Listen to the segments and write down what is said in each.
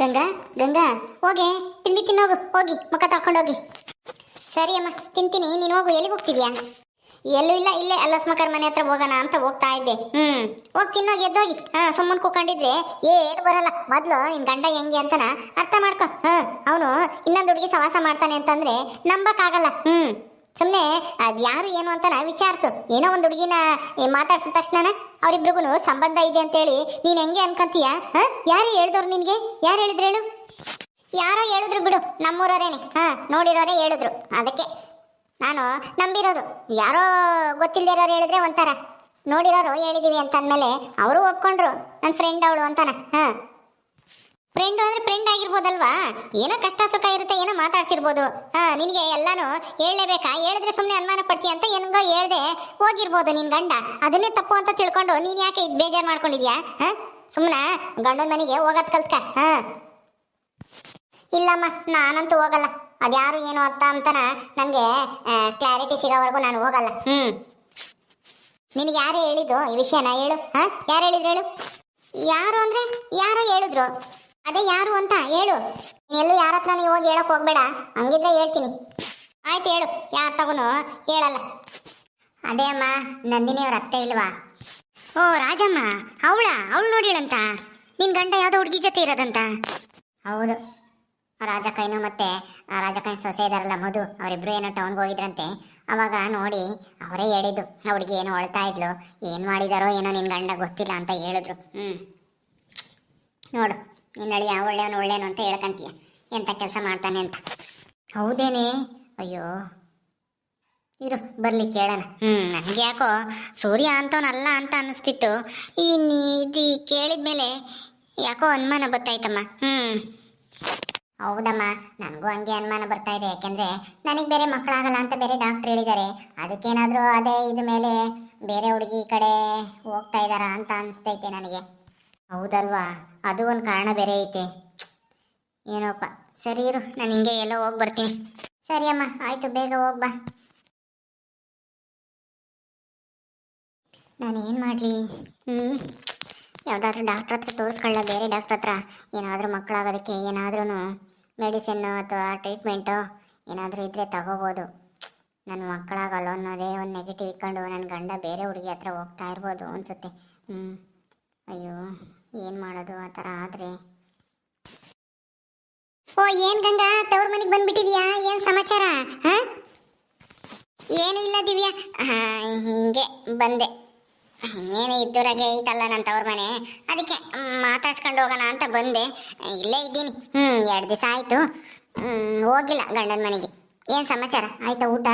ಗಂಗಾ ಗಂಗಾ, ಹೋಗಿ, ತಿಂಡಿ ತಿನ್ನೋಗು, ಹೋಗಿ, ಮುಖ ತೊಳ್ಕೊಂಡೋಗಿ. ಸರಿ ಅಮ್ಮ, ತಿಂತೀನಿ, ನೀನು ಹೋಗು, ಎಲ್ಲಿಗೆ ಹೋಗ್ತಿದ್ಯಾ? ಎಲ್ಲೂ ಇಲ್ಲ, ಇಲ್ಲೇ ಅಲ್ಲಸ್ಮಕರ್ ಮನೆ ಹತ್ರ ಹೋಗೋಣ ಅಂತ ಹೋಗ್ತಾ ಇದ್ದೆ. ಹ್ಮ್, ಹೋಗಿ ತಿನ್ನೋಗಿ, ಎದ್ದೋಗಿ. ಹಾ, ಸುಮ್ಮನೆ ಕೂಕೊಂಡಿದ್ರೆ ಏನು ಬರಲ್ಲ. ಮೊದ್ಲು ನಿನ್ ಗಂಡ ಹೆಂಗೆ ಅಂತನ ಅರ್ಥ ಮಾಡ್ಕೊ. ಹ್ಮ್ ಅವನು ಇನ್ನೊಂದು ಹುಡುಗಿ ಸವಾಸ ಮಾಡ್ತಾನೆ ಅಂತಂದ್ರೆ ನಂಬಕ್ಕಾಗಲ್ಲ. ಹ್ಮ್. ಸುಮ್ಮನೆ ಅದು ಯಾರು ಏನು ಅಂತನ ವಿಚಾರಿಸು. ಏನೋ ಒಂದು ಹುಡುಗಿನ ಮಾತಾಡ್ಸಿದ ತಕ್ಷಣ ಅವರಿಬ್ರಿಗೂ ಸಂಬಂಧ ಇದೆ ಅಂತೇಳಿ ನೀನು ಹೆಂಗೆ ಅನ್ಕೊಂತೀಯ, ಹ? ಯಾರು ಹೇಳ್ದವ್ರು ನಿನಗೆ? ಯಾರು ಹೇಳಿದ್ರು ಹೇಳು? ಯಾರೋ ಹೇಳಿದ್ರು ಬಿಡು, ನಮ್ಮೂರವರೇನೆ. ಹಾ, ನೋಡಿರೋರೇ ಹೇಳಿದ್ರು. ಅದಕ್ಕೆ ನಾನು ನಂಬಿರೋದು. ಯಾರೋ ಗೊತ್ತಿಲ್ಲದಿರೋರು ಹೇಳಿದ್ರೆ ಒಂಥರ. ನೋಡಿರೋರು ಹೇಳಿದೀವಿ ಅಂತ ಅಂದಮೇಲೆ ಅವರು ಒಪ್ಕೊಂಡ್ರು. ನನ್ನ ಫ್ರೆಂಡ್ ಅವಳು ಅಂತಾನ. ಹಾ. ಫ್ರೆಂಡ್ ಅಂದ್ರೆ ಫ್ರೆಂಡ್ ಆಗಿರ್ಬೋದಲ್ವಾ? ಏನೋ ಕಷ್ಟ ಸುಖ ಇರುತ್ತೆ, ಏನೋ ಮಾತಾಡ್ಸಿರ್ಬೋದು. ಹಾ, ನಿನಗೆ ಎಲ್ಲಾನು ಹೇಳಲೇಬೇಕಾ? ಹೇಳಿದ್ರೆ ಸುಮ್ಮನೆ ಅನುಮಾನ ಪಡ್ತೀಯ ಅಂತ ಹೆಂಗೋ ಹೇಳ್ದೆ ಹೋಗಿರ್ಬೋದು ನಿನ್ ಗಂಡ. ಅದನ್ನೇ ತಪ್ಪು ಅಂತ ತಿಳ್ಕೊಂಡು ನೀನ್ ಯಾಕೆ ಬೇಜಾರು ಮಾಡ್ಕೊಂಡಿದ್ಯಾ? ಹಾ? ಸುಮ್ಮನೆ ಗಂಡನ ಮನೆಗೆ ಹೋಗೋದ್ ಕಲ್ತ್ಕ. ಹಾ. ಇಲ್ಲಮ್ಮ, ನಾನಂತೂ ಹೋಗಲ್ಲ. ಅದ್ಯಾರು ಏನು ಅಂತ ಅಂತನ ನನಗೆ ಕ್ಲಾರಿಟಿ ಸಿಗೋವರೆಗೂ ನಾನು ಹೋಗಲ್ಲ. ಹ್ಮ್. ನಿನಗೆ ಯಾರು ಹೇಳಿದ್ದು ಈ ವಿಷಯನ ಹೇಳು. ಹಾ? ಯಾರು ಹೇಳಿದ್ರು ಹೇಳು? ಯಾರು ಅಂದ್ರೆ ಯಾರೋ ಹೇಳಿದ್ರು. ಅದೇ ಯಾರು ಅಂತ ಹೇಳು. ಎಲ್ಲೂ ಯಾರ ಹತ್ರ ನೀವು ಹೋಗಿ ಹೇಳಕ್ ಹೋಗ್ಬೇಡ. ಹಂಗಿದ್ರೆ ಹೇಳ್ತೀನಿ. ಆಯ್ತು ಹೇಳು. ಯಾರ ತಗೋನು ಹೇಳಲ್ಲ. ಅದೇ ಅಮ್ಮ ನಂದಿನಿ ಅವ್ರ ಅತ್ತೆ ಇಲ್ವಾ? ಓ, ರಾಜಮ್ಮ, ಅವಳ, ಅವಳು ನೋಡಿಳಂತ ನಿನ್ ಗಂಡ ಯಾವ್ದೋ ಹುಡುಗಿ ಜೊತೆ ಇರೋದಂತ? ಹೌದು. ರಾಜಕೈನು ಮತ್ತೆ, ಆ ರಾಜಕೈನ್ ಸೊಸೆ ಇದಾರಲ್ಲ ಮಧು, ಅವರಿಬ್ರು ಏನೋ ಟೌನ್ಗೆ ಹೋಗಿದ್ರಂತೆ. ಅವಾಗ ನೋಡಿ ಅವರೇ ಹೇಳಿದ್ದು, ಆ ಹುಡುಗಿ ಏನೋ ಅಳ್ತಾ ಇದ್ಲು, ಏನು ಮಾಡಿದಾರೋ ಏನೋ ನಿನ್ ಗಂಡ ಗೊತ್ತಿಲ್ಲ ಅಂತ ಹೇಳಿದ್ರು. ಹ್ಮ್. ನೋಡು. ನಿನ್ನ ಅಳಿಯ ಒಳ್ಳೆಯವನು ಒಳ್ಳೆಯವನು ಅಂತ ಹೇಳ್ಕಂತೀಯ. ಎಂತ ಕೆಲಸ ಮಾಡ್ತಾನೆ ಅಂತ. ಹೌದೇನೆ? ಅಯ್ಯೋ. ಇರು ಬರ್ಲಿ ಕೇಳೋಣ. ಹ್ಞೂ ನನಗೆ ಯಾಕೋ ಸೂರ್ಯ ಅಂತವನಲ್ಲ ಅಂತ ಅನಿಸ್ತಿತ್ತು ಈ ಕೇಳಿದ ಮೇಲೆ ಯಾಕೋ ಅನುಮಾನ ಬರ್ತಾಯ್ತಮ್ಮ. ಹ್ಞೂ ಹೌದಮ್ಮ ನನಗೂ ಹಂಗೆ ಅನುಮಾನ ಬರ್ತಾ ಇದೆ. ಯಾಕೆಂದರೆ ನನಗೆ ಬೇರೆ ಮಕ್ಕಳಾಗಲ್ಲ ಅಂತ ಬೇರೆ ಡಾಕ್ಟರ್ ಹೇಳಿದ್ದಾರೆ. ಅದಕ್ಕೇನಾದರೂ ಅದೇ ಇದ ಮೇಲೆ ಬೇರೆ ಹುಡುಗಿ ಕಡೆ ಹೋಗ್ತಾ ಇದ್ದಾರಾ ಅಂತ ಅನಿಸ್ತೈತೆ ನನಗೆ. ಹೌದಲ್ವಾ? ಅದು ಒಂದು ಕಾರಣ ಬೇರೆ ಐತೆ. ಏನೋಪ್ಪ. ಸರಿ ಇರು, ನಾನು ಹಿಂಗೆ ಎಲ್ಲೋ ಹೋಗಿ ಬರ್ತೀನಿ. ಸರಿ ಅಮ್ಮ, ಆಯಿತು, ಬೇಗ ಹೋಗ್ಬಾ ನಾನು ಏನು ಮಾಡಲಿ? ಹ್ಞೂ ಯಾವುದಾದ್ರೂ ಡಾಕ್ಟ್ರ್ ಹತ್ರ ತೋರಿಸ್ಕೊಳ್ಳ ಬೇರೆ ಡಾಕ್ಟ್ರ್ ಹತ್ರ. ಏನಾದರೂ ಮಕ್ಕಳಾಗೋದಕ್ಕೆ ಏನಾದ್ರೂ ಮೆಡಿಸಿನ್ನು ಅಥವಾ ಟ್ರೀಟ್ಮೆಂಟು ಏನಾದರೂ ಇದ್ದರೆ ತಗೋಬೋದು. ನನ್ನ ಮಕ್ಕಳಾಗಲ್ಲ ಅನ್ನೋದೇ ಒಂದು ನೆಗೆಟಿವ್ ಇಟ್ಕೊಂಡು ನನ್ನ ಗಂಡ ಬೇರೆ ಹುಡುಗಿ ಹತ್ರ ಹೋಗ್ತಾ ಇರ್ಬೋದು ಅನಿಸುತ್ತೆ. ಹ್ಞೂ ಅಯ್ಯೋ. ಏನು ಮಾಡೋದು ಆ ಥರ ಆದರೆ? ಓ, ಏನು ಗಂಗಾ? ತವ್ರ ಮನೆಗೆ ಬಂದ್ಬಿಟ್ಟಿದ್ಯಾ? ಏನು ಸಮಾಚಾರ? ಹಾಂ? ಏನು ಇಲ್ಲ ದಿವ್ಯಾ. ಹಿಂಗೆ ಬಂದೆ. ಇನ್ನೇನು ಇದ್ದೂರಾಗೆ ಐತಲ್ಲ ನನ್ನ ತವ್ರ ಮನೆ. ಅದಕ್ಕೆ ಮಾತಾಡ್ಸ್ಕೊಂಡು ಹೋಗೋಣ ಅಂತ ಬಂದೆ. ಇಲ್ಲೇ ಇದ್ದೀನಿ. ಹ್ಞೂ ಎರಡು ದಿವಸ ಆಯಿತು. ಹೋಗಿಲ್ಲ ಗಂಡನ ಮನೆಗೆ. ಏನು ಸಮಾಚಾರ? ಆಯಿತಾ ಊಟ?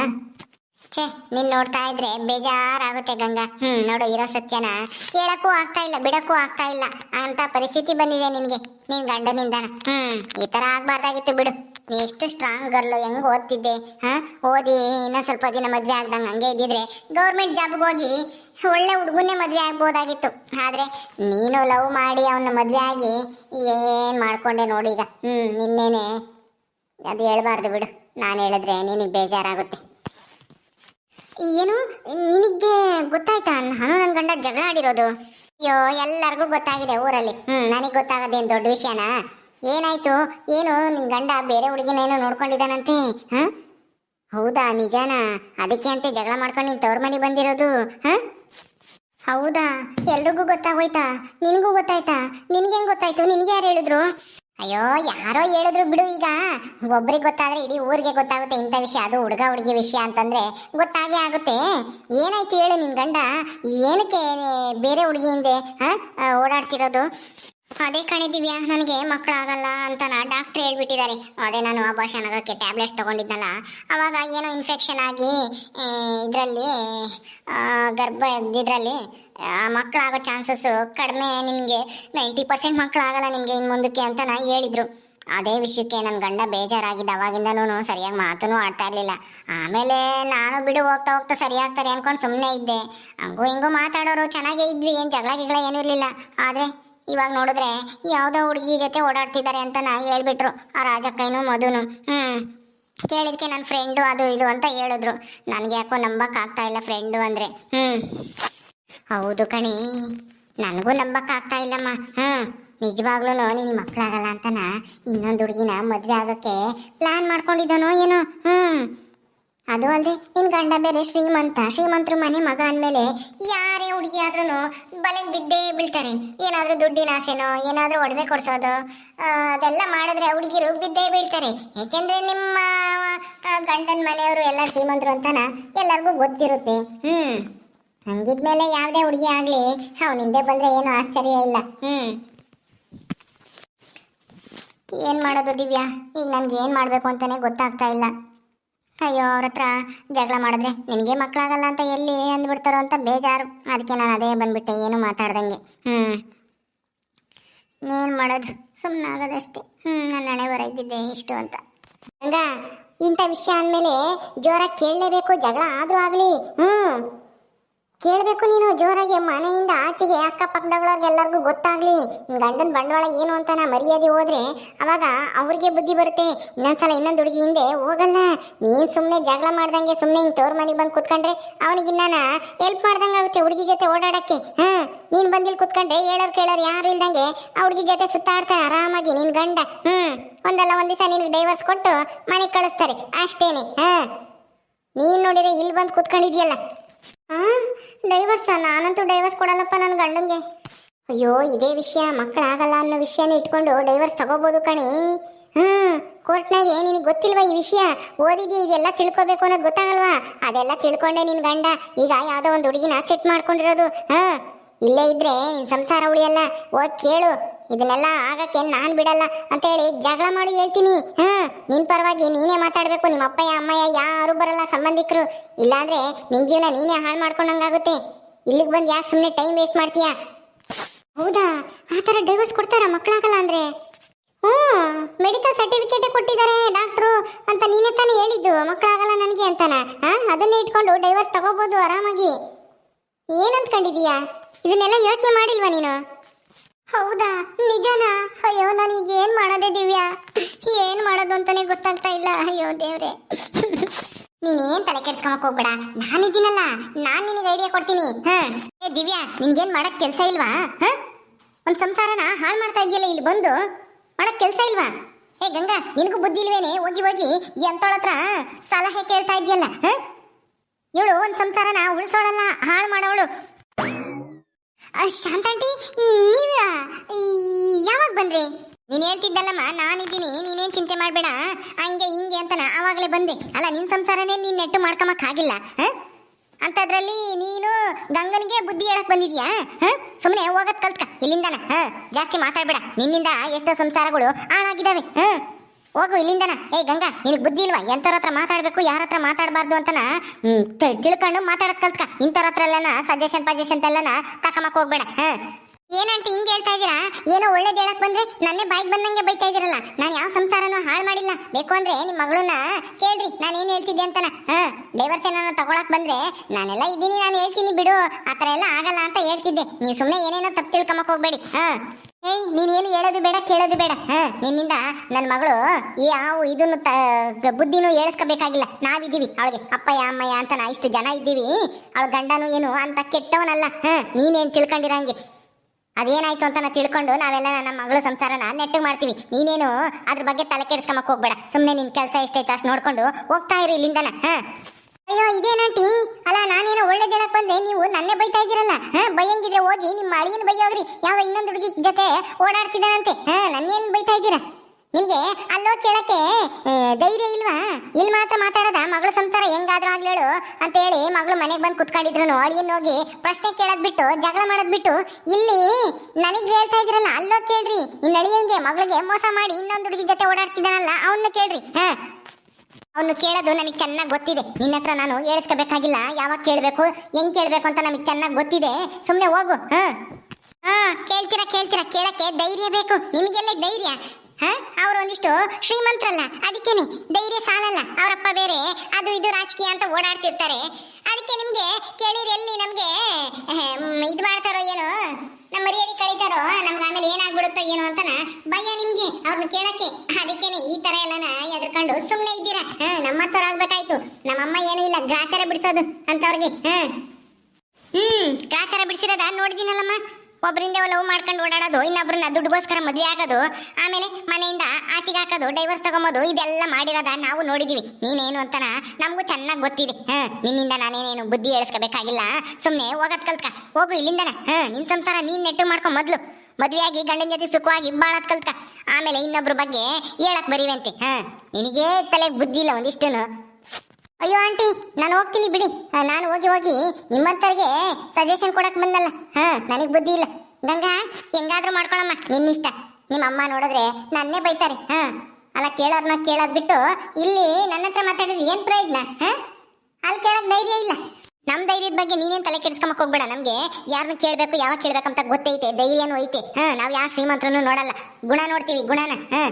ಛೇ, ನೀನ್ ನೋಡ್ತಾ ಇದ್ರೆ ಬೇಜಾರಾಗುತ್ತೆ ಗಂಗಾ. ಹ್ಮ್, ನೋಡು, ಇರೋ ಸತ್ಯನ ಹೇಳಕ್ಕೂ ಆಗ್ತಾ ಇಲ್ಲ, ಬಿಡಕ್ಕೂ ಆಗ್ತಾ ಇಲ್ಲ. ಅಂತ ಪರಿಸ್ಥಿತಿ ಬಂದಿದೆ ನಿನ್ಗೆ, ನಿನ್ ಗಂಡನಿಂದ. ಹ್ಮ್, ಈ ತರ ಆಗ್ಬಾರ್ದಾಗಿತ್ತು ಬಿಡು. ನೀ ಎಷ್ಟು ಸ್ಟ್ರಾಂಗ್ ಗರ್ಲ್ ಹೆಂಗ್ ಓದ್ತಿದ್ದೆ, ಹಾ? ಓದಿ ಇನ್ನ ಸ್ವಲ್ಪ ದಿನ ಮದ್ವೆ ಆಗ್ದಂಗ ಹಂಗೆ ಇದ್ದಿದ್ರೆ ಗೌರ್ಮೆಂಟ್ ಜಾಬ್ಗೆ ಹೋಗಿ ಒಳ್ಳೆ ಹುಡುಗನೇ ಮದ್ವೆ ಆಗ್ಬೋದಾಗಿತ್ತು. ಆದ್ರೆ ನೀನು ಲವ್ ಮಾಡಿ ಅವನ ಮದ್ವೆ ಆಗಿ ಏನ್ ಮಾಡ್ಕೊಂಡೆ ನೋಡಿ ಈಗ. ಹ್ಮ್, ನಿನ್ನೇನೆ ಅದು ಹೇಳ್ಬಾರ್ದು ಬಿಡು. ನಾನು ಹೇಳಿದ್ರೆ ನಿನಗೆ ಬೇಜಾರಾಗುತ್ತೆ. ಏನು? ನಿನಗೆ ಗೊತ್ತಾಯ್ತಾ? ನಾನು ನನ್ನ ಗಂಡ ಜಗಳ ಆಡಿರೋದು. ಅಯ್ಯೋ, ಎಲ್ಲರಿಗೂ ಗೊತ್ತಾಗಿದೆ ಊರಲ್ಲಿ. ಹ್ಮ್, ನನಗೆ ಗೊತ್ತಾಗದೇನು ದೊಡ್ಡ ವಿಷಯನಾ? ಏನಾಯ್ತು? ಏನು, ನಿನ್ ಗಂಡ ಬೇರೆ ಹುಡುಗಿನೇನೋ ನೋಡ್ಕೊಂಡಿದ್ದಾನಂತೆ? ಹ? ಹೌದಾ, ನಿಜಾನಾ? ಅದಕ್ಕೆ ಅಂತ ಜಗಳ ಮಾಡ್ಕೊಂಡು ನಿನ್ ತವ್ರ ಮನೆ ಬಂದಿರೋದು? ಹ? ಹೌದಾ? ಎಲ್ರಿಗೂ ಗೊತ್ತಾಗೋಯ್ತಾ? ನಿನಗೂ ಗೊತ್ತಾಯ್ತಾ? ನಿನ್ಗೆ ಗೊತ್ತಾಯ್ತು? ನಿನ್ಗೆ ಯಾರು ಹೇಳಿದ್ರು? ಅಯ್ಯೋ, ಯಾರೋ ಹೇಳಿದ್ರು ಬಿಡು ಈಗ. ಒಬ್ರಿಗೆ ಗೊತ್ತಾದ್ರೆ ಇಡೀ ಊರಿಗೆ ಗೊತ್ತಾಗುತ್ತೆ ಇಂಥ ವಿಷಯ, ಅದು ಹುಡುಗ ಹುಡುಗಿ ವಿಷಯ ಅಂತಂದ್ರೆ ಗೊತ್ತಾಗೇ ಆಗುತ್ತೆ. ಏನಾಯ್ತು ಹೇಳು ನಿನ್ ಗಂಡ? ಏನಕ್ಕೆ ಬೇರೆ ಹುಡುಗಿ ಹಿಂದೆ ಓಡಾಡ್ತಿರೋದು? ಅದೇ ಕಣೆ ನನಗೆ ಮಕ್ಕಳಾಗಲ್ಲ ಅಂತ ನಾ ಡಾಕ್ಟ್ರ್ ಹೇಳ್ಬಿಟ್ಟಿದ್ದಾರೆ. ಅದೇ ನಾನು ಅಭಾಷಣ ಆಗೋಕ್ಕೆ ಟ್ಯಾಬ್ಲೆಟ್ಸ್ ತಗೊಂಡಿದ್ನಲ್ಲ, ಅವಾಗ ಏನೋ ಇನ್ಫೆಕ್ಷನ್ ಆಗಿ ಇದರಲ್ಲಿ ಗರ್ಭ ಇದರಲ್ಲಿ ಮಕ್ಕಳಾಗೋ ಚಾನ್ಸಸ್ಸು ಕಡಿಮೆ ನಿಮಗೆ ನೈಂಟಿ ಪರ್ಸೆಂಟ್ ಮಕ್ಕಳಾಗಲ್ಲ ನಿಮಗೆ ಇನ್ನು ಮುಂದಕ್ಕೆ ಅಂತ ನಾ ಹೇಳಿದ್ರು. ಅದೇ ವಿಷಯಕ್ಕೆ ನನ್ನ ಗಂಡ ಬೇಜಾರಾಗಿದ್ದ ಅವಾಗಿಂದನೂ ಸರಿಯಾಗಿ ಮಾತೂ ಆಡ್ತಾ ಇರಲಿಲ್ಲ. ಆಮೇಲೆ ನಾನು ಬಿಡು ಹೋಗ್ತಾ ಹೋಗ್ತಾ ಸರಿಯಾಗ್ತಾರೆ ಅಂದ್ಕೊಂಡು ಸುಮ್ಮನೆ ಇದ್ದೆ. ಹಂಗೂ ಹಿಂಗೂ ಮಾತಾಡೋರು ಚೆನ್ನಾಗೇ ಇದ್ವಿ, ಏನು ಜಗಳ ಗಿಗಳ ಏನೂ ಇರಲಿಲ್ಲ. ಆದರೆ ಇವಾಗ ನೋಡಿದ್ರೆ ಯಾವುದೋ ಹುಡುಗಿ ಜೊತೆ ಓಡಾಡ್ತಿದ್ದಾರೆ ಅಂತ ನಾ ಹೇಳ್ಬಿಟ್ರು, ಆ ರಾಜಕ್ಕೈನು ಮಧುನು ಹ್ಮ್. ಕೇಳಿದ್ಕೆ ನನ್ನ ಫ್ರೆಂಡು ಅದು ಇದು ಅಂತ ಹೇಳಿದ್ರು. ನನಗೆ ಯಾಕೋ ನಂಬಕ್ಕಾಗ್ತಾ ಇಲ್ಲ ಫ್ರೆಂಡು ಅಂದರೆ. ಹ್ಮ್. ಹೌದು ಕಣಿ. ನನಗೂ ನಂಬಕ್ ಆಗ್ತಾ ಇಲ್ಲಮ್ಮ. ಹ್ಮ್ ನಿಜವಾಗ್ಲೂ ನಿನ್ನ ಮಕ್ಕಳಾಗಲ್ಲ ಅಂತನ? ಇನ್ನೊಂದು ಹುಡುಗಿನ ಮದ್ವೆ ಆಗಕ್ಕೆ ಪ್ಲಾನ್ ಮಾಡ್ಕೊಂಡಿದ್ದಾನೋ ಏನೋ? ಹ್ಮ್ ಅದು ಅಲ್ಲದೆ ನಿನ್ ಗಂಡ ಬೇರೆ ಶ್ರೀಮಂತ, ಶ್ರೀಮಂತರ ಮನೆ ಮಗ ಅಂದ್ಮೇಲೆ ಯಾರೇ ಹುಡುಗಿ ಆದ್ರೂ ಬಲೆಗೆ ಬಿದ್ದೇ ಬೀಳ್ತಾರೆ. ಏನಾದ್ರೂ ದುಡ್ಡಿನ ಆಸೆನೋ, ಏನಾದ್ರೂ ಒಡವೆ ಕೊಡ್ಸೋದು ಅದೆಲ್ಲ ಮಾಡಿದ್ರೆ ಹುಡುಗಿರು ಬಿದ್ದೇ ಬೀಳ್ತಾರೆ. ಯಾಕೆಂದ್ರೆ ನಿಮ್ಮ ಗಂಡನ ಮನೆಯವರು ಎಲ್ಲ ಶ್ರೀಮಂತರು ಅಂತಾನ ಎಲ್ಲರಿಗೂ ಗೊತ್ತಿರುತ್ತೆ. ಹ್ಮ್. ಹಂಗಿದ್ಮೇಲೆ ಯಾವುದೇ ಹುಡುಗಿ ಆಗಲಿ ಅವನಿಂದೆ ಬಂದರೆ ಏನು ಆಶ್ಚರ್ಯ ಇಲ್ಲ. ಹ್ಮ್. ಏನು ಮಾಡೋದು ದಿವ್ಯಾ? ಈಗ ನನಗೆ ಏನು ಮಾಡಬೇಕು ಅಂತಾನೆ ಗೊತ್ತಾಗ್ತಾ ಇಲ್ಲ. ಅಯ್ಯೋ, ಅವ್ರ ಹತ್ರ ಜಗಳ ಮಾಡಿದ್ರೆ ನಿನಗೆ ಮಕ್ಕಳಾಗಲ್ಲ ಅಂತ ಎಲ್ಲಿ ಅಂದ್ಬಿಡ್ತಾರೋ ಅಂತ ಬೇಜಾರು. ಅದಕ್ಕೆ ನಾನು ಅದೇ ಬಂದ್ಬಿಟ್ಟೆ, ಏನು ಮಾತಾಡ್ದಂಗೆ. ಹ್ಮ್. ಏನು ಮಾಡೋದು? ಸುಮ್ಮನೆ ಆಗೋದಷ್ಟೇ ಹ್ಮ್ ನನ್ನ ಹಣೆ ಬರೋದಿದ್ದೆ ಇಷ್ಟು ಅಂತ. ಹಂಗ ಇಂಥ ವಿಷಯ ಅಂದಮೇಲೆ ಜೋರಾಗಿ ಕೇಳಲೇಬೇಕು, ಜಗಳ ಆದರೂ ಆಗಲಿ. ಹ್ಮ್. ಕೇಳಬೇಕು ನೀನು ಜೋರಾಗಿ ಮನೆಯಿಂದ ಆಚೆಗೆ ಅಕ್ಕಪಕ್ಕದವ್ರಿಗೆ ಎಲ್ಲರಿಗೂ ಗೊತ್ತಾಗ್ಲಿ. ನಿನ್ನ ಗಂಡನ ಬಂಡವಾಳ ಏನು ಅಂತ ನಾ ಮರ್ಯಾದೆ ಹೋದ್ರೆ ಅವಾಗ ಅವ್ರಿಗೆ ಬುದ್ಧಿ ಬರುತ್ತೆ. ಇನ್ನೊಂದ್ಸಲ ಇನ್ನೊಂದು ಹುಡುಗಿ ಹಿಂದೆ ಹೋಗಲ್ಲ. ನೀನ್ ಸುಮ್ಮನೆ ಜಗಳ ಮಾಡ್ದಂಗೆ ಸುಮ್ಮನೆ ಹಿಂಗೆ ತೋರ್ ಮನೆಗೆ ಬಂದು ಕುತ್ಕೊಂಡ್ರೆ ಅವನಿಗೆ ನಾನು ಹೆಲ್ಪ್ ಮಾಡ್ದಂಗೆ ಆಗುತ್ತೆ ಹುಡುಗಿ ಜೊತೆ ಓಡಾಡಕ್ಕೆ. ಹಾ, ನೀನು ಬಂದಿಲ್ಲಿ ಕೂತ್ಕೊಂಡ್ರೆ ಹೇಳೋರು ಕೇಳೋರು ಯಾರು ಇಲ್ದಂಗೆ ಆ ಹುಡುಗಿ ಜೊತೆ ಸುತ್ತಾಡ್ತಾ ಆರಾಮಾಗಿ ನಿನ್ ಗಂಡ. ಹ್ಮ್ ಒಂದಲ್ಲ ಒಂದ್ ದಿವಸ ನಿನ್ಗೆ ಡೈವರ್ಸ್ ಕೊಟ್ಟು ಮನೆಗೆ ಕಳಿಸ್ತಾರೆ. ಅಷ್ಟೇನೆ. ಹಾ, ನೀನು ನೋಡಿದ್ರೆ ಇಲ್ಲಿ ಬಂದು ಕುತ್ಕೊಂಡಿದ್ಯಲ್ಲ. ಆ ಡೈವರ್ಸ ನಾನಂತೂ ಡೈವರ್ಸ್ ಕೊಡಲ್ಲಪ್ಪ ನನ್ನ ಗಂಡಂಗೆ. ಅಯ್ಯೋ, ಇದೇ ವಿಷಯ. ಮಕ್ಕಳಾಗಲ್ಲ ಅನ್ನೋ ವಿಷಯನ ಇಟ್ಕೊಂಡು ಡೈವರ್ಸ್ ತಗೋಬೋದು ಕಣಿ. ಹ್ಮ್, ಕೋರ್ಟ್ನಾಗೆ ನಿನಗೆ ಗೊತ್ತಿಲ್ವಾ ಈ ವಿಷಯ? ಓದಿದ್ಯಾ ಇದೆಲ್ಲ ತಿಳ್ಕೊಬೇಕು ಅನ್ನೋದು ಗೊತ್ತಾಗಲ್ವಾ? ಅದೆಲ್ಲ ತಿಳ್ಕೊಂಡೆ ನಿನ್ನ ಗಂಡ. ಈಗ ಯಾವುದೋ ಒಂದು ಹುಡುಗಿನ ಸೆಟ್ ಮಾಡ್ಕೊಂಡಿರೋದು. ಹಾಂ ಇಲ್ಲೇ ಇದ್ರೆ ನಿನ್ನ ಸಂಸಾರ ಉಳಿಯಲ್ಲ. ಓದಿ ಕೇಳು. ಇದನ್ನೆಲ್ಲ ಆಗಕ್ಕೆ ನಾನು ಬಿಡಲ್ಲ ಅಂತ ಹೇಳಿ ಜಗಳ ಮಾಡಿ ಹೇಳ್ತೀನಿ. ಹಾ ನಿನ್ ಪರವಾಗಿ ನೀನೇ ಮಾತಾಡಬೇಕು. ನಿಮ್ಮ ಅಪ್ಪಯ್ಯ, ಅಮ್ಮಯ್ಯ ಯಾರು ಬರಲ್ಲ, ಸಂಬಂಧಿಕರು. ಇಲ್ಲಾಂದ್ರೆ ನಿನ್ ಜೀವನ ನೀನೇ ಹಾಳು ಮಾಡ್ಕೊಂಡಂಗಾಗುತ್ತೆ. ಇಲ್ಲಿಗೆ ಬಂದು ಯಾಕೆ ಸುಮ್ಮನೆ ಟೈಮ್ ವೇಸ್ಟ್ ಮಾಡ್ತೀಯಾ? ಹೌದಾ? ಆ ಥರ ಡೈವರ್ಸ್ ಕೊಡ್ತಾರಾ ಮಕ್ಕಳಾಗಲ್ಲ ಅಂದ್ರೆ? ಹ್ಞೂ ಮೆಡಿಕಲ್ ಸರ್ಟಿಫಿಕೇಟ್ ಕೊಟ್ಟಿದ್ದಾರೆ ಡಾಕ್ಟ್ರು ಅಂತ ನೀನೇ ತಾನೇ ಹೇಳಿದ್ದು. ಮಕ್ಕಳಾಗಲ್ಲ ನನಗೆ ಅಂತಾನ? ಹಾಂ ಅದನ್ನೇ ಇಟ್ಕೊಂಡು ಡೈವರ್ಸ್ ತಗೋಬೋದು ಆರಾಮಾಗಿ. ಏನಂತ್ಕೊಂಡಿದೀಯಾ ಇದನ್ನೆಲ್ಲ ಯೋಚನೆ ಮಾಡಿಲ್ವಾ ನೀನು? ಹೌದಾ? ನಿಜನಾ? ಅಯ್ಯೋ, ನನಗೆ ಏನ್ ಮಾಡೋದೇ ದಿವ್ಯಾ? ಏನ್ ಮಾಡೋದು ಅಂತಾನೆ ಗೊತ್ತಾಗ್ತಾ ಇಲ್ಲ. ಅಯ್ಯೋ, ದೇವ್ರೆ. ನೀನೇನ್ ತಲೆ ಕೆಡ್ಸ್ಕೊಂಬಕ್ ಹೋಗ್ಬೇಡ. ನಾನಿದ್ದೀನಲ್ಲ. ನಾನ್ ನಿನಗೆ ಐಡಿಯಾ ಕೊಡ್ತೀನಿ. ಹ. ಏ, ದಿವ್ಯಾ, ನಿನ್ಗೇನ್ ಮಾಡಕ್ ಕೆಲ್ಸ ಇಲ್ವಾ? ಹ? ಒಂದ್ ಸಂಸಾರನ ಹಾಳು ಮಾಡ್ತಾ ಇದೆಯಲ್ಲ ಇಲ್ಲಿ ಬಂದು? ಮಾಡಕ್ ಕೆಲ್ಸ ಇಲ್ವಾ? ಏ, ಗಂಗಾ, ನಿನಗೂ ಬುದ್ಧಿ ಇಲ್ವೇನೆ? ಹೋಗಿ ಹೋಗಿ ಎಂತೋಳ ಹತ್ರ ಸಲಹೆ ಕೇಳ್ತಾ ಇದೆಯಲ್ಲ ಇವಳು ಒಂದ್ ಸಂಸಾರನ ಉಳಿಸೋಳಲ್ಲ, ಹಾಳು ಮಾಡೋಳು ಶಾಂತಾಂಟಿ ನೀವ ಯಾವಾಗ ಬಂದ್ರಿ ನೀನ್ ಹೇಳ್ತಿದ್ದಲ್ಲಮ್ಮ, ನಾನಿದ್ದೀನಿ. ನೀನೇನು ಚಿಂತೆ ಮಾಡಬೇಡ. ಹಂಗೆ, ಹಿಂಗೆ ಅಂತನ. ಆವಾಗಲೇ ಬಂದೆ. ಅಲ್ಲ ನಿನ್ನ ಸಂಸಾರನೇ ನೀನು ನೆಟ್ಟು ಮಾಡ್ಕೊಂಬಕ್ಕಾಗಿಲ್ಲ ಆಗಿಲ್ಲ ಅಂಥದ್ರಲ್ಲಿ ನೀನು ಗಂಗನಿಗೆ ಬುದ್ಧಿ ಹೇಳಕ್ಕೆ ಬಂದಿದ್ಯಾ, ಹಾಂ? ಸುಮ್ಮನೆ ಹೋಗೋದು ಕಲ್ತ್ಕ, ಇಲ್ಲಿಂದನ, ಹಾಂ? ಜಾಸ್ತಿ ಮಾತಾಡಬೇಡ. ನಿನ್ನಿಂದ ಎಷ್ಟೋ ಸಂಸಾರಗಳು ಹಾಳಾಗಿದ್ದಾವೆ ಹಾಂ? ಹೋಗು, ಇಲ್ಲಿಂದನ. ಏ ಗಂಗಾ, ನಿನಗೆ ಬುದ್ಧಿ ಇಲ್ವಾ? ಎಂಥವ್ರ ಹತ್ರ ಮಾತಾಡಬೇಕು, ಯಾರ ಹತ್ರ ಮಾತಾಡಬಾರ್ದು ಅಂತನ? ತಿಳ್ಕೊಂಡು ಮಾತಾಡೋದು ಕಲ್ತ್ಕ. ಇಂಥವ್ರ ಹತ್ರ ಎಲ್ಲನ ಸಜೆಷನ್ ಪಜೆಷನ್ ಎಲ್ಲನ ತಕಮಕ್ ಹೋಗ್ಬೇಡ, ಹ? ಏನಂತ ಹಿಂಗೆ ಹೇಳ್ತಾ ಇದೀರಾ ಏನೋ ಒಳ್ಳೇದ್ ಹೇಳಕ್ ಬಂದ್ರೆ ನನ್ನೇ ಬಾಯಿಗೆ ಬಂದಂಗೆ ಬೈತಾ ಇದೀರಲ್ಲ ನಾನು ಯಾವ ಸಂಸಾರನೂ ಹಾಳು ಮಾಡಿಲ್ಲ. ಬೇಕು ಅಂದ್ರೆ ನಿಮ್ ಮಗಳನ್ನ ಕೇಳ್ರಿ, ನಾನು ಏನ್ ಹೇಳ್ತಿದ್ದೆ ಅಂತನ. ಹ ಡೈವರ್ಸ್ ತಗೊಳಕ್ ಬಂದ್ರೆ ನಾನೆಲ್ಲ ಇದ್ದೀನಿ, ನಾನು ಹೇಳ್ತೀನಿ ಬಿಡು. ಆತರ ಎಲ್ಲ ಆಗಲ್ಲ ಅಂತ ಹೇಳ್ತಿದ್ದೆ. ನೀ ಸುಮ್ಮನೆ ಏನೇನೋ ತಪ್ಪು ತಿಳ್ಕೊಂಬಕ್ ಹೋಗ್ಬೇಡಿ. ಹ. ಏಯ್ ನೀನೇನು ಹೇಳೋದು ಬೇಡ, ಕೇಳೋದು ಬೇಡ. ಹ, ನಿನ್ನಿಂದ ನನ್ನ ಮಗಳು ಈ ಯಾವ ಇದನ್ನು ಬುದ್ಧಿನೂ ಹೇಳಿಸ್ಕೋಬೇಕಾಗಿಲ್ಲ ನಾವಿದ್ದೀವಿ ಅವಳಿಗೆ. ಅಪ್ಪಯ್ಯ, ಅಮ್ಮಯ್ಯ ಅಂತ ನಾ ಇಷ್ಟು ಜನ ಇದ್ದೀವಿ. ಅವಳ ಗಂಡನು ಏನು ಅಂತ ಕೆಟ್ಟವನಲ್ಲ. ಹ ನೀನೇನು ತಿಳ್ಕೊಂಡಿರಂಗೆ ಅದೇನಾಯ್ತು ಅಂತ ನಾ ತಿಳ್ಕೊಂಡು ನಾವೆಲ್ಲ ನಮ್ಮ ಮಗಳ ಸಂಸಾರನ ನೆಟ್ಟಿಗೆ ಮಾಡ್ತೀವಿ. ನೀನೇನು ಅದ್ರ ಬಗ್ಗೆ ತಲೆ ಕೆಡಿಸ್ಕೊಂಬಕ್ ಹೋಗ್ಬೇಡ. ಸುಮ್ಮನೆ ನಿನ್ ಕೆಲಸ ಎಷ್ಟೈತೆ ಅಷ್ಟು ನೋಡ್ಕೊಂಡು ಹೋಗ್ತಾ ಇರು ಇಲ್ಲಿಂದನ, ಹ? ಅಯ್ಯೋ ಇದೇನಂಟಿ ಅಲ್ಲ, ನಾನೇನೋ ಒಳ್ಳೆ ಹೇಳಕ್ ಬಂದೆ, ನೀವು ನನ್ನೇ ಬೈತಾ ಇದ್ದೀರಲ್ಲ, ಹ? ಬೈಯಂಗಿದ್ರೆ ಹೋಗಿ ನಿಮ್ಮ ಅಳಿಯನ್ ಬೈಯೋಗ್ರಿ ಯಾವ ಇನ್ನೊಂದು ಹುಡುಗಿ ಜೊತೆ ಓಡಾಡ್ತಿದ್ದಾನಂತೆ ಹ? ನನ್ನೇನ್ ಬೈತಾ ಇದ್ದೀರಾ? ನಿಮ್ಗೆ ಅಲ್ಲೋ ಕೇಳಕ್ಕೆ ಧೈರ್ಯ ಇಲ್ವಾ? ಇಲ್ಲಿ ಮಾತ್ರ ಮಾತಾಡದ? ಮಗಳ ಸಂಸಾರ ಹೆಂಗಾದ್ರೂ ಆಗ್ಲೇಳು ಅಂತ ಹೇಳಿ ಮಗಳು ಮನೆಗೆ ಬಂದು ಕುತ್ಕೊಂಡಿದ್ರು ಅಳಿಯನ್ ಹೋಗಿ ಪ್ರಶ್ನೆ ಕೇಳೋದ್ ಬಿಟ್ಟು, ಜಗಳ ಮಾಡೋದ್ ಬಿಟ್ಟು, ಇಲ್ಲಿ ನನಗೆ ಹೇಳ್ತಾ ಇದ್ರಲ್ಲ ಅಲ್ಲೋ ಕೇಳ್ರಿ. ಇನ್ನು ಅಳಿಯನ್ಗೆ, ಮಗಳಿಗೆ ಮೋಸ ಮಾಡಿ ಇನ್ನೊಂದು ಹುಡುಗಿ ಜೊತೆ ಓಡಾಡ್ತಿದ್ದಾನಲ್ಲ ಅವನ್ನ ಕೇಳ್ರಿ, ಹಾ. ಅವನು ಕೇಳೋದು ನನಗೆ ಚೆನ್ನಾಗಿ ಗೊತ್ತಿದೆ. ನಿನ್ನ ಹತ್ರ ನಾನು ಹೇಳಿಸ್ಕೋಬೇಕಾಗಿಲ್ಲ, ಯಾವಾಗ ಕೇಳಬೇಕು, ಹೆಂಗ್ ಕೇಳಬೇಕು ಅಂತ ನಮಗೆ ಚೆನ್ನಾಗಿ ಗೊತ್ತಿದೆ. ಸುಮ್ಮನೆ ಹೋಗು, ಹಾಂ. ಹಾಂ, ಕೇಳ್ತೀರಾ ಕೇಳ್ತೀರಾ, ಕೇಳಕ್ಕೆ ಧೈರ್ಯ ಬೇಕು. ನಿಮಗೆಲ್ಲ ಧೈರ್ಯ. ಅವ್ರು ಒಂದಿಷ್ಟು ಶ್ರೀಮಂತರಲ್ಲ, ಅದಕ್ಕೇನೆ ಧೈರ್ಯ ಸಾಲಲ್ಲ, ಅವರಪ್ಪ ಬೇರೆ, ಅದು ಇದು ರಾಜಕೀಯ ಅಂತ ಓಡಾಡ್ತಿರ್ತಾರೆ. ಅದಕ್ಕೆ ನಿಮ್ಗೆ ಕೇಳಿರಿ, ಎಲ್ಲಿ ನಮ್ಗೆ ಇದು ಮಾಡ್ತಾರೋ ಏನೋ ನಮ್ಮ ಮರ್ಯಾದೆ ಕಳೀತಾರೋ, ನಮ್ಗೆ ಆಮೇಲೆ ಏನಾಗ್ಬಿಡುತ್ತೋ ಏನೋ ಅಂತನ ಭಯ ನಿಮ್ಗೆ ಅವ್ರನ್ನ ಕೇಳಕ್ಕೆ. ಅದಕ್ಕೇನೆ ಈ ತರ ಎಲ್ಲನ ಎದ್ರಕೊಂಡು ಸುಮ್ನೆ ಇದ್ದೀರಾ? ಹಾ ನಮ್ಮ ಆಗ್ಬೇಕಾಯ್ತು. ನಮ್ಮಮ್ಮ ಏನೂ ಇಲ್ಲ, ಗ್ರಾಚಾರ ಬಿಡಿಸೋದು ಅಂತ ಅವ್ರಿಗೆ ಹ್ಮ್, ಗ್ರಾಚಾರ ಬಿಡಿಸಿರೋದ? ನೋಡಿದಿನಲ್ಲಮ್ಮ. ಒಬ್ಬರಿಂದ ಲವ್ ಮಾಡ್ಕೊಂಡು ಓಡಾಡೋದು, ಇನ್ನೊಬ್ರನ್ನ ದುಡ್ಡುಗೋಸ್ಕರ ಮದುವೆ ಆಗೋದು, ಆಮೇಲೆ ಮನೆಯಿಂದ ಆಚೆಗೆ ಹಾಕೋದು ಡೈವರ್ಸ್ ತಗೊಂಬೋದು, ಇದೆಲ್ಲ ಮಾಡಿರೋದ ನಾವು ನೋಡಿದೀವಿ. ನೀನೇನು ಅಂತನ? ನಮಗೂ ಚೆನ್ನಾಗಿ ಗೊತ್ತಿದೆ. ಹಾ, ನಿನ್ನಿಂದ ನಾನೇನೇನು ಬುದ್ಧಿ ಹೇಳಿಸ್ಕೋಬೇಕಾಗಿಲ್ಲ ಸುಮ್ಮನೆ ಹೋಗೋದ್ ಕಲ್ತ್ಕ. ಹೋಗು ಇಲ್ಲಿಂದನ. ಹಾ, ನಿನ್ ಸಂಸಾರ ನೀನ್ ನೆಟ್ಟು ಮಾಡ್ಕೊ ಮೊದ್ಲು. ಮದುವೆಯಾಗಿ, ಗಂಡನ ಜೊತೆ ಸುಖವಾಗಿ ಬಾಳೋದ್ ಕಲ್ತ್ಕ. ಆಮೇಲೆ ಇನ್ನೊಬ್ರ ಬಗ್ಗೆ ಹೇಳಕ್ ಬರೀವಂತೆ. ಹಾ, ನಿನಗೇ ತಲೆಗೆ ಬುದ್ಧಿ ಇಲ್ಲ ಒಂದಿಷ್ಟುನು. ಅಯ್ಯೋ ಆಂಟಿ, ನಾನು ಹೋಗ್ತೀನಿ ಬಿಡಿ. ನಾನು ಹೋಗಿ ಹೋಗಿ ನಿಮ್ಮಂತರಿಗೆ ಸಜೆಷನ್ ಕೊಡಕ್ ಬಂದಲ್ಲ. ಹಾ, ನನಗ್ ಬುದ್ಧಿ ಇಲ್ಲ. ಗಂಗಾ, ಹೆಂಗಾದ್ರೂ ಮಾಡ್ಕೊಳಮ್ಮ ನಿನ್ನಿಷ್ಟ ನಿಮ್ಮ ಅಮ್ಮ ನೋಡಿದ್ರೆ ನನ್ನೇ ಬೈತಾರೆ. ಹಾ, ಅಲ್ಲ ಕೇಳೋರ್ನ ಕೇಳೋದ್ ಬಿಟ್ಟು ಇಲ್ಲಿ ನನ್ನ ಹತ್ರ ಮಾತಾಡಿದ್ರೆ ಏನ್ ಪ್ರಯೋಜನ? ಹಾ? ಅಲ್ಲಿ ಕೇಳೋದ್ ಧೈರ್ಯ ಇಲ್ಲ. ನಮ್ ಧೈರ್ಯದ ಬಗ್ಗೆ ನೀನೇನ್ ತಲೆ ಕೆಡಿಸ್ಕೊಂಬಕ್ ಹೋಗ್ಬೇಡ. ನಮ್ಗೆ ಯಾರನ್ನ ಕೇಳ್ಬೇಕು, ಯಾವಾಗ ಕೇಳ್ಬೇಕಂತ ಗೊತ್ತೈತೆ, ಧೈರ್ಯನೂ ಐತೆ. ಹಾ, ನಾವ್ ಯಾವ ಶ್ರೀಮಂತರನ್ನು ನೋಡಲ್ಲ. ಗುಣ ನೋಡ್ತೀವಿ, ಗುಣನ. ಹಾ.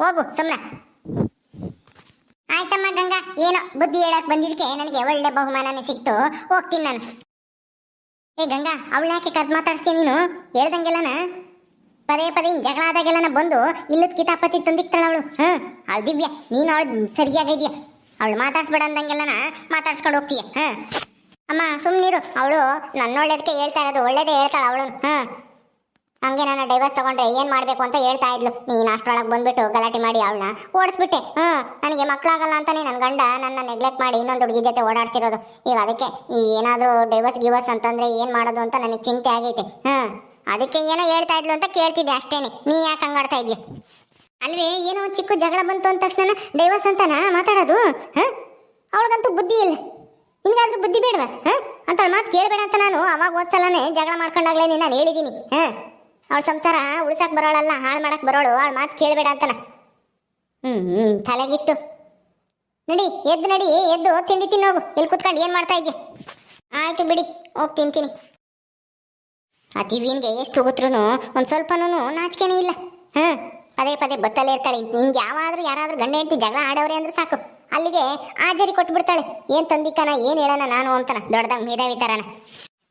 ಹೋಗು ಗಂಗಾ ಏನೋ ಬುದ್ಧಿ ಹೇಳಕ್ ಬಂದಿದ್ದಕ್ಕೆ ನನಗೆ ಒಳ್ಳೆ ಬಹುಮಾನನೇ ಸಿಕ್ತು. ಹೋಗ್ತೀನಿ ನಾನು. ಏ ಗಂಗಾ ಅವಳ ಯಾಕೆ ಕದ್ ಮಾತಾಡ್ತೀಯ ನೀನು? ಹೇಳ್ದಂಗೆಲ್ಲನ ಪದೇ ಪದೇ ಹಿಂಗೆ ಜಗಳ ಆದಾಗೆಲ್ಲನ ಬಂದು ಇಲ್ಲದ ಕಿತಾಪತಿ ತಂದಿಕ್ತಾಳ ಅವಳು. ಹ್ಞೂ ಅವಳು ದಿವ್ಯ, ನೀನು ಅವಳು ಸರಿಯಾಗಿದೆಯಾ ಅವಳು ಮಾತಾಡ್ಸ್ಬೇಡ ಅಂದಂಗೆಲ್ಲನ ಮಾತಾಡ್ಸ್ಕೊಂಡು ಹೋಗ್ತೀಯ. ಹಾಂ. ಅಮ್ಮ ಸುಮ್ಮನಿರು ಅವಳು ನನ್ನ ಒಳ್ಳೇದಕ್ಕೆ ಹೇಳ್ತಾ ಇರೋದು, ಒಳ್ಳೇದೇ ಹೇಳ್ತಾಳ ಅವಳು. ಹಾ ಹಂಗೆ ನಾನು ಡೈವರ್ಸ್ ತಗೊಂಡ್ರೆ ಏನ್ ಮಾಡ್ಬೇಕು ಅಂತ ಹೇಳ್ತಾ ಇದ್ಲು. ನೀನ್ ಅಷ್ಟ್ರೊಳಗೆ ಬಂದ್ಬಿಟ್ಟು ಗಲಾಟೆ ಮಾಡಿ ಅವಳನ್ನ ಓಡಿಸ್ಬಿಟ್ಟೆ. ಹ್ಮ್ ನನಗೆ ಮಕ್ಕಳಾಗಲ್ಲ ಅಂತಾನೆ ನನ್ನ ಗಂಡ ನನ್ನ ನೆಗ್ಲೆಕ್ಟ್ ಮಾಡಿ ಇನ್ನೊಂದು ಹುಡುಗಿ ಜೊತೆ ಓಡಾಡ್ತಿರೋದು. ಈಗ ಅದಕ್ಕೆ ಏನಾದ್ರೂ ಡೈವರ್ಸ್ ಗಿವರ್ಸ್ ಅಂತಂದ್ರೆ ಏನ್ ಮಾಡೋದು ಅಂತ ನನಗೆ ಚಿಂತೆ ಆಗೈತೆ. ಹ್ಮ್ ಅದಕ್ಕೆ ಏನೋ ಹೇಳ್ತಾ ಇದ್ಲು ಅಂತ ಕೇಳ್ತಿದ್ದೆ ಅಷ್ಟೇನೆ. ನೀ ಯಾಕೆ ಹಂಗಾಡ್ತಾ ಇದೀಯ? ಅಲ್ವೇ, ಏನೋ ಒಂದು ಚಿಕ್ಕ ಜಗಳ ಬಂತು ಅಂದ ತಕ್ಷಣ ಡೈವರ್ಸ್ ಅಂತಾನ ಮಾತಾಡೋದು? ಹ, ಅವಳಿಗಂತೂ ಬುದ್ಧಿ ಇಲ್ಲ. ನಿನಗಾದ್ರೂ ಬುದ್ಧಿ ಬೇಡವಾ? ಹ ಅಂತ ಮಾತು ಕೇಳಬೇಡ ಅಂತ ನಾನು ಅವಾಗ ಓದ್ಸಲನೇ ಜಗಳ ಮಾಡ್ಕೊಂಡಾಗ್ಲೇ ನಾನು ಹೇಳಿದ್ದೀನಿ ಹಾ. ಅವಳ ಸಂಸಾರ ಉಳ್ಸಕ್ ಬರೋಳಲ್ಲ, ಹಾಳು ಮಾಡಕ್ ಬರೋಳು, ಅವಳ ಮಾತು ಕೇಳಬೇಡ ಅಂತನ. ಹ್ಮ್ ಹ್ಮ್, ತಲೆಗಿಷ್ಟು. ನಡಿ, ಎದ್ದು ನಡಿ, ಎದ್ದು ತಿಂಡಿ ತಿನ್ನೋಗು ಇಲ್ಲಿ ಕುತ್ಕೊಂಡು ಏನ್ ಮಾಡ್ತಾ ಇದ್ದೆ ಆಯ್ತು ಬಿಡಿ, ಹೋಗಿ ತಿಂತೀನಿ. ಆ ದಿವ್ಯನ್ಗೆ ಎಷ್ಟು ಹೋಗುತ್ರು ಒಂದ್ ಸ್ವಲ್ಪನೂ ನಾಚಿಕೆನೇ ಇಲ್ಲ. ಹಾ, ಪದೇ ಪದೇ ಬತ್ತಲೇ ಇರ್ತಾಳೆ. ನಿಂಗೆ ಯಾವಾದ್ರೂ ಯಾರಾದ್ರೂ ಗಂಡ ಹೆಂಡತಿ ಜಗಳ ಆಡೋರೆ ಅಂದ್ರೆ ಸಾಕು. ಅಲ್ಲಿಗೆ ಆಜರಿ ಕೊಟ್ಬಿಡ್ತಾಳೆ. ಏನ್ ತಂದಿಕ್ಕನ, ಏನ್ ಹೇಳೋಣ ನಾನು ಅಂತನ. ದೊಡ್ಡದಾಗ ಮೇಧಾವಿ ತರನ.